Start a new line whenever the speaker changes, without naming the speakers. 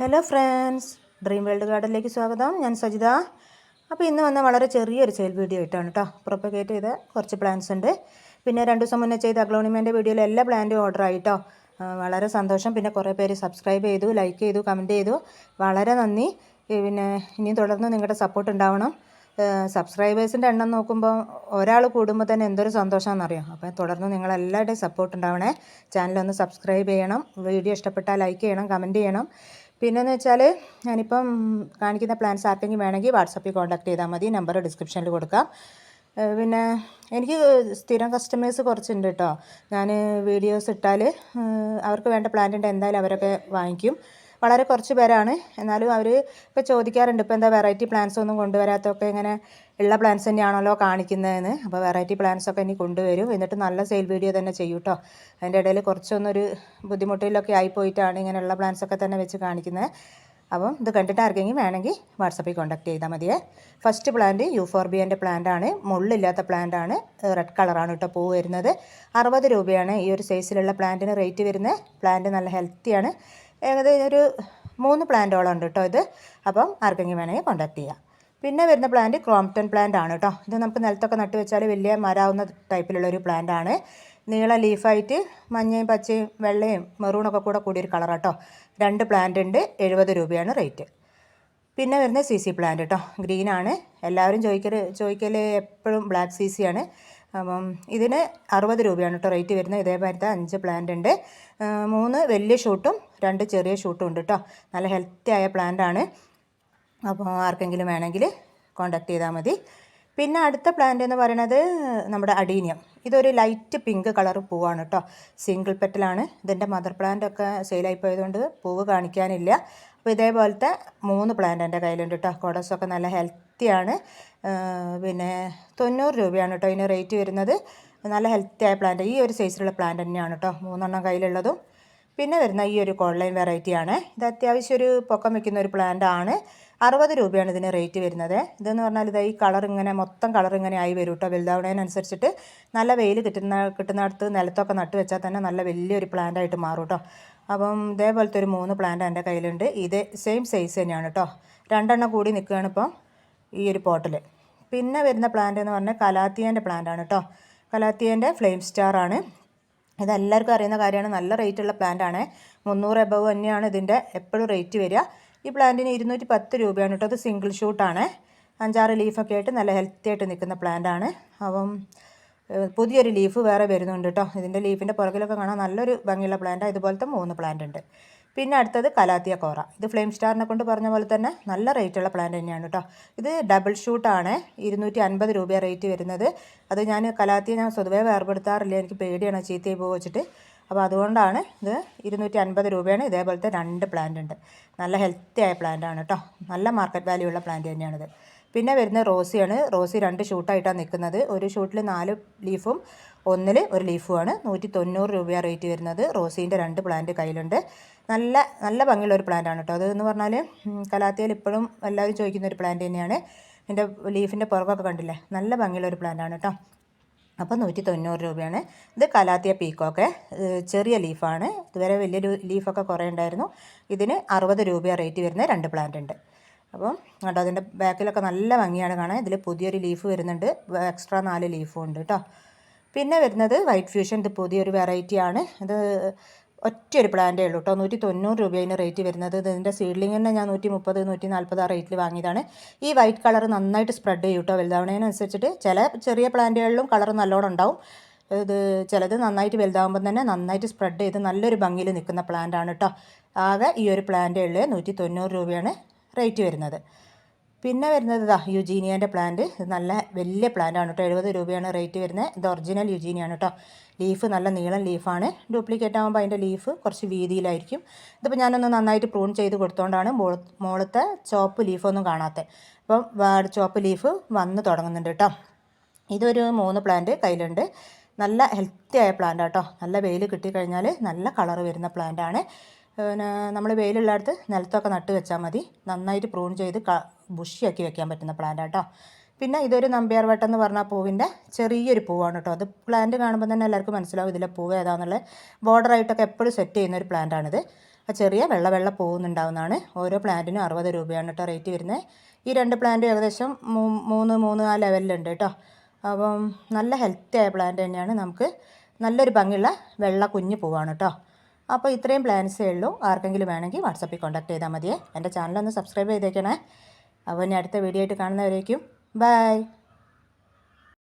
Hello friends dream world ഗാർഡനിലേക്ക് സ്വാഗതം. ഞാൻ സജിത. അപ്പോൾ ഇന്ന് വന്ന വളരെ ചെറിയൊരു സെയിൽ വീഡിയോ ആയിട്ടാണ് കേട്ടോ പ്രൊപ്പഗേറ്റ് ചെയ്ത കുറച്ച് പ്ലാന്റ്സ് ഉണ്ട്. പിന്നെ രണ്ട് ദിവസം മുന്നേ ചെയ്ത അഗ്ലോണിമേന്റെ വീഡിയോയിൽ എല്ലാ പ്ലാന്റും ഓർഡർ ആയിട്ടോ വളരെ സന്തോഷം. പിന്നെ കുറേ പേര് സബ്സ്ക്രൈബ് ചെയ്തു ലൈക്ക് ചെയ്തു കമന്റ് ചെയ്തു. വളരെ നന്ദി. പിന്നെ ഇനിയും തുടർന്ന് നിങ്ങളുടെ സപ്പോർട്ട് ഉണ്ടാവണം. സബ്സ്ക്രൈബേഴ്സിന്റെ എണ്ണം നോക്കുമ്പോൾ ഒരാൾ കൂടുമ്പോൾ തന്നെ എന്തൊരു സന്തോഷമാണെന്നറിയാം അപ്പോൾ തുടർന്ന് നിങ്ങളെല്ലാവരുടെയും സപ്പോർട്ട് ഉണ്ടാവണേ. ചാനലൊന്ന് സബ്സ്ക്രൈബ് ചെയ്യണം. വീഡിയോ ഇഷ്ടപ്പെട്ടാൽ ലൈക്ക് ചെയ്യണം കമന്റ് ചെയ്യണം. പിന്നെന്ന് വെച്ചാൽ ഞാനിപ്പം കാണിക്കുന്ന പ്ലാൻസ് ആർക്കെങ്കിലും വേണമെങ്കിൽ വാട്സപ്പിൽ കോൺടാക്ട് ചെയ്താൽ മതി. നമ്പർ ഡിസ്ക്രിപ്ഷനിൽ കൊടുക്കാം. പിന്നെ എനിക്ക് സ്ഥിരം കസ്റ്റമേഴ്സ് കുറച്ചുണ്ട് കേട്ടോ ഞാൻ വീഡിയോസ് ഇട്ടാൽ അവർക്ക് വേണ്ട പ്ലാന്റ് ഉണ്ട് എന്തായാലും അവരൊക്കെ വാങ്ങിക്കും. വളരെ കുറച്ച് പേരാണ്. എന്നാലും അവർ ഇപ്പോൾ ചോദിക്കാറുണ്ട് ഇപ്പോൾ എന്താ വെറൈറ്റി പ്ലാന്റ്സ് ഒന്നും കൊണ്ടുവരാത്തൊക്കെ ഇങ്ങനെ ഉള്ള പ്ലാന്റ്സ് തന്നെയാണല്ലോ കാണിക്കുന്നതെന്ന്. അപ്പോൾ വെറൈറ്റി പ്ലാന്റ്സ് ഒക്കെ ഇനി കൊണ്ടുവരും. എന്നിട്ട് നല്ല സെയിൽ വീഡിയോ തന്നെ ചെയ്യും കേട്ടോ അതിന്റെ ഇടയിൽ കുറച്ചൊന്നൊരു ബുദ്ധിമുട്ടിലൊക്കെ ആയിപ്പോയിട്ടാണ് ഇങ്ങനെയുള്ള പ്ലാന്റ്സ് ഒക്കെ തന്നെ വെച്ച് കാണിക്കുന്നത്. അപ്പം ഇത് കണ്ടിട്ട് ആർക്കെങ്കിലും വേണമെങ്കിൽ വാട്സപ്പിൽ കോൺടാക്ട് ചെയ്താൽ മതിയേ. ഫസ്റ്റ് പ്ലാന്റ് യൂഫോർബിയന്റെ ആണ്. മുള്ളില്ലാത്ത ആണ്. റെഡ് കളറാണ് കേട്ടോ പൂ വരുന്നത്. അറുപത് രൂപയാണ് ഈ ഒരു സൈസിലുള്ള പ്ലാന്റിന് റേറ്റ് വരുന്നത്. പ്ലാന്റ് നല്ല ഹെൽത്തിയാണ് ഏകദേശം ഒരു മൂന്ന് പ്ലാന്റോളം ഉണ്ട് കേട്ടോ ഇത്. അപ്പം ആർക്കെങ്കിലും വേണമെങ്കിൽ കോൺടാക്ട് ചെയ്യാം. പിന്നെ വരുന്ന പ്ലാന്റ് ക്രോംപ്റ്റൺ പ്ലാന്റ് ആണ് കേട്ടോ. ഇത് നമുക്ക് നിലത്തൊക്കെ നട്ട് വെച്ചാൽ വലിയ മരാവുന്ന ടൈപ്പിലുള്ള ഒരു പ്ലാന്റ് ആണ്. നീള ലീഫായിട്ട് മഞ്ഞയും പച്ചയും വെള്ളയും മെറൂണൊക്കെ കൂടെ കൂടിയൊരു കളർ കേട്ടോ. രണ്ട് പ്ലാന്റ് ഉണ്ട് എഴുപത് രൂപയാണ് റേറ്റ് പിന്നെ വരുന്ന സി സി പ്ലാന്റ് കേട്ടോ. ഗ്രീനാണ് എല്ലാവരും ചോദിക്കൽ ചോദിക്കൽ എപ്പോഴും ബ്ലാക്ക് സി സി ആണ്. അപ്പം ഇതിന് അറുപത് രൂപയാണ് കേട്ടോ റേറ്റ് വരുന്നത്. ഇതേപോലത്തെ അഞ്ച് പ്ലാന്റ് ഉണ്ട്. മൂന്ന് വലിയ ഷൂട്ടും രണ്ട് ചെറിയ ഷൂട്ടും ഉണ്ട് കേട്ടോ നല്ല ഹെൽത്തി ആയ പ്ലാന്റ് ആണ്. അപ്പോൾ ആർക്കെങ്കിലും വേണമെങ്കിൽ കോണ്ടാക്ട് ചെയ്താൽ മതി. പിന്നെ അടുത്ത പ്ലാന്റ് എന്ന് പറയുന്നത് നമ്മുടെ അഡീനിയം ഇതൊരു ലൈറ്റ് പിങ്ക് കളർ പൂവാണ് കേട്ടോ സിംഗിൾ പെറ്റലാണ് ഇതിന്റെ മദർ പ്ലാന്റ് ഒക്കെ സെയിലായി പോയതുകൊണ്ട് പൂവ് കാണിക്കാനില്ല. അപ്പോൾ ഇതേപോലത്തെ മൂന്ന് പ്ലാന്റ് എന്റെ കയ്യിലുണ്ട് കേട്ടോ കോഡസൊക്കെ നല്ല ഹെൽത്തിയാണ് പിന്നെ തൊണ്ണൂറ് രൂപയാണ് കേട്ടോ ഇതിന് റേറ്റ് വരുന്നത്. നല്ല ഹെൽത്തി ആയ പ്ലാന്റ് ഈ ഒരു സൈസിലുള്ള പ്ലാന്റ് തന്നെയാണ് കേട്ടോ മൂന്നെണ്ണം കയ്യിലുള്ളതും. പിന്നെ വരുന്ന ഈ ഒരു കോൺലൈൻ വെറൈറ്റി ആണ്. ഇത് അത്യാവശ്യം ഒരു പൊക്കം വെക്കുന്ന ഒരു പ്ലാന്റ് ആണ്. അറുപത് രൂപയാണ് ഇതിന് റേറ്റ് വരുന്നത്. ഇതെന്ന് പറഞ്ഞാൽ ഇത് ഈ കളർ ഇങ്ങനെ മൊത്തം കളർ ഇങ്ങനെ ആയി വരും കേട്ടോ വലുതാവണതിനനുസരിച്ചിട്ട് നല്ല വെയിൽ കിട്ടുന്ന കിട്ടുന്നിടത്ത് നിലത്തൊക്കെ നട്ട് വെച്ചാൽ തന്നെ നല്ല വലിയൊരു പ്ലാന്റ് ആയിട്ട് മാറും കേട്ടോ അപ്പം ഇതേപോലത്തെ ഒരു മൂന്ന് പ്ലാന്റ് എന്റെ കയ്യിലുണ്ട്. ഇത് സെയിം സൈസ് തന്നെയാണ് കേട്ടോ രണ്ടെണ്ണം കൂടി നിൽക്കുകയാണ് ഇപ്പോൾ ഈ ഒരു പോട്ടിൽ പിന്നെ വരുന്ന പ്ലാന്റ് എന്ന് പറഞ്ഞാൽ കലാത്തിയേന്റെ പ്ലാന്റ് ആണ് കേട്ടോ കലാത്തിയേന്റെ ഫ്ലെയിം സ്റ്റാർ ആണ്. ഇതെല്ലാവർക്കും അറിയുന്ന കാര്യമാണ്. നല്ല റേറ്റുള്ള പ്ലാന്റ് ആണ്. മുന്നൂറ് എബവ് തന്നെയാണ് ഇതിന്റെ എപ്പോഴും റേറ്റ് വരിക. ഈ പ്ലാന്റിന് ഇരുന്നൂറ്റി പത്ത് രൂപയാണ് കേട്ടോ. അത് സിംഗിൾ ഷൂട്ടാണ് അഞ്ചാറ് ലീഫൊക്കെ ആയിട്ട് നല്ല ഹെൽത്തി ആയിട്ട് നിൽക്കുന്ന പ്ലാന്റ് ആണ്. അപ്പം പുതിയൊരു ലീഫ് വേറെ വരുന്നുണ്ട് കേട്ടോ. ഇതിന്റെ ലീഫിന്റെ പുറകിലൊക്കെ കാണാൻ നല്ലൊരു ഭംഗിയുള്ള പ്ലാന്റാണ് ഇതുപോലത്തെ മൂന്ന് പ്ലാന്റ് ഉണ്ട്. പിന്നെ അടുത്തത് കലാത്തിയ കോറ. ഇത് ഫ്ലെയിം സ്റ്റാറിനെ കൊണ്ട് പറഞ്ഞ പോലെ തന്നെ നല്ല റേറ്റുള്ള പ്ലാന്റ് തന്നെയാണ് കേട്ടോ ഇത് ഡബിൾ ഷൂട്ടാണ് ഇരുന്നൂറ്റി അൻപത് രൂപ റേറ്റ് വരുന്നത്. അത് ഞാൻ കലാത്തിയ ഞാൻ സ്വതവേ വേർപെടുത്താറില്ല. എനിക്ക് പേടിയാണ് ചീത്തയായി പോകുക വെച്ചിട്ട്. അപ്പോൾ അതുകൊണ്ടാണ് ഇത് ഇരുന്നൂറ്റി അൻപത് രൂപയാണ് ഇതേപോലത്തെ രണ്ട് പ്ലാന്റ് ഉണ്ട്. നല്ല ഹെൽത്തി ആയ പ്ലാന്റ് ആണ് കേട്ടോ നല്ല മാർക്കറ്റ് വാല്യൂ ഉള്ള പ്ലാന്റ് തന്നെയാണിത്. പിന്നെ വരുന്ന റോസിയാണ്. റോസി രണ്ട് ഷൂട്ടായിട്ടാണ് നിൽക്കുന്നത്. ഒരു ഷൂട്ടിൽ നാല് ലീഫും ഒന്നിൽ ഒരു ലീഫുമാണ്. നൂറ്റി തൊണ്ണൂറ് രൂപയാണ് റേറ്റ് വരുന്നത്. റോസീന്റെ രണ്ട് പ്ലാന്റ് കയ്യിലുണ്ട്. നല്ല നല്ല ഭംഗിയുള്ള ഒരു പ്ലാന്റാണ് കേട്ടോ. അത് എന്ന് പറഞ്ഞാൽ കലാത്തിയിൽ ഇപ്പോഴും എല്ലാവരും ചോദിക്കുന്ന ഒരു പ്ലാന്റ് തന്നെയാണ്. എന്റെ ലീഫിന്റെ പുറകൊക്കെ കണ്ടില്ലേ? നല്ല ഭംഗിയുള്ള ഒരു പ്ലാന്റാണ് കേട്ടോ. അപ്പോൾ നൂറ്റി തൊണ്ണൂറ് രൂപയാണ്. ഇത് കലാത്തിയ പീക്കോക്കെ ചെറിയ ലീഫാണ്. ഇതുവരെ വലിയൊരു ലീഫൊക്കെ കുറേ ഉണ്ടായിരുന്നു. ഇതിന് അറുപത് രൂപയാണ് റേറ്റ് വരുന്ന രണ്ട് പ്ലാന്റ് ഉണ്ട്. അപ്പം കേട്ടോ അതിന്റെ ബാക്കിലൊക്കെ നല്ല ഭംഗിയാണ് കാണാൻ. ഇതിൽ പുതിയൊരു ലീഫ് വരുന്നുണ്ട്. എക്സ്ട്രാ നാല് ലീഫും ഉണ്ട് കേട്ടോ പിന്നെ വരുന്നത് വൈറ്റ് ഫ്യൂഷൻ. ഇത് പുതിയൊരു വെറൈറ്റി ആണ്. ഇത് ഒരു പ്ലാന്റേ ഉള്ളൂ കേട്ടോ നൂറ്റി തൊണ്ണൂറ് രൂപയാണ് റേറ്റ് വരുന്നത്. ഇതിന്റെ സീഡ്ലിംഗ് തന്നെ ഞാൻ നൂറ്റി മുപ്പത് നൂറ്റി നാൽപ്പത് ആ റേറ്റിൽ വാങ്ങിയതാണ്. ഈ വൈറ്റ് കളർ നന്നായിട്ട് സ്പ്രെഡ് ചെയ്യും കേട്ടോ വലുതാവണേനനുസരിച്ചിട്ട്. ചില ചെറിയ പ്ലാന്റുകളിലും കളർ നല്ലോണം ഉണ്ടാവും. ഇത് ചിലത് നന്നായിട്ട് വലുതാകുമ്പോൾ തന്നെ നന്നായിട്ട് സ്പ്രെഡ് ചെയ്ത് നല്ലൊരു ഭംഗിയിൽ നിൽക്കുന്ന പ്ലാന്റാണ് കേട്ടോ ആകെ ഈ ഒരു പ്ലാന്റേ ഉള്ളത് നൂറ്റി തൊണ്ണൂറ് രൂപയാണ് റേറ്റ് വരുന്നത്. പിന്നെ വരുന്നത് ഇതാ യുജീനിയന്റെ പ്ലാന്റ് നല്ല വലിയ പ്ലാന്റ് ആണ് കേട്ടോ. എഴുപത് രൂപയാണ് റേറ്റ് വരുന്നത്. ഇത് ഒറിജിനൽ യുജീനിയാണ് കേട്ടോ. ലീഫ് നല്ല നീളം ലീഫാണ് ഡ്യൂപ്ലിക്കേറ്റ് ആകുമ്പോൾ അതിന്റെ ലീഫ് കുറച്ച് വീതിയിലായിരിക്കും. ഇതിപ്പോൾ ഞാനൊന്ന് നന്നായിട്ട് പ്രൂൺ ചെയ്ത് കൊടുത്തോണ്ടാണ് മോള മോളത്തെ ചോപ്പ് ലീഫൊന്നും കാണാത്തത് അപ്പം ചോപ്പ് ലീഫ് വന്ന് തുടങ്ങുന്നുണ്ട് കേട്ടോ. ഇതൊരു മൂന്ന് പ്ലാന്റ് കയ്യിലുണ്ട്. നല്ല ഹെൽത്തി ആയ പ്ലാന്റ് കേട്ടോ. നല്ല വെയിൽ കിട്ടിക്കഴിഞ്ഞാൽ നല്ല കളർ വരുന്ന പ്ലാന്റാണ് പിന്നെ നമ്മൾ വെയിലുള്ളിടത്ത് നിലത്തൊക്കെ നട്ട് വെച്ചാൽ മതി. നന്നായിട്ട് പ്രൂൺ ചെയ്ത് ക ബുഷിയാക്കി വെക്കാൻ പറ്റുന്ന പ്ലാന്റ് കേട്ടോ പിന്നെ ഇതൊരു നമ്പ്യാർ വട്ടം എന്ന് പറഞ്ഞ പൂവിന്റെ ചെറിയൊരു പൂവാണ് കേട്ടോ അത് പ്ലാന്റ് കാണുമ്പോൾ തന്നെ എല്ലാവർക്കും മനസ്സിലാവും ഇതിലെ പൂവ് ഏതാണെന്നുള്ളത് ബോർഡറായിട്ടൊക്കെ എപ്പോഴും സെറ്റ് ചെയ്യുന്ന ഒരു പ്ലാന്റാണിത് ആ ചെറിയ വെള്ള വെള്ള പോകുന്നുണ്ടാവുന്നതാണ് ഓരോ പ്ലാന്റിനും അറുപത് രൂപയാണ് കേട്ടോ റേറ്റ് വരുന്നത് ഈ രണ്ട് പ്ലാന്റും ഏകദേശം മൂന്ന് മൂന്ന് ആ ലെവലിലുണ്ട് കേട്ടോ അപ്പം നല്ല ഹെൽത്തി ആയ പ്ലാന്റ് തന്നെയാണ്. നമുക്ക് നല്ലൊരു ഭംഗിയുള്ള വെള്ള കുഞ്ഞു പൂവാണ് കേട്ടോ അപ്പോൾ ഇത്രയും പ്ലാൻസേ ഉള്ളൂ. ആർക്കെങ്കിലും വേണമെങ്കിൽ വാട്സപ്പിൽ കോൺടാക്ട് ചെയ്താൽ മതിയേ. എന്റെ ചാനലൊന്ന് സബ്സ്ക്രൈബ് ചെയ്തേക്കണേ. അപ്പോൾ ഇനി അടുത്ത വീഡിയോ ആയിട്ട് കാണുന്നവരേക്കും. ബൈ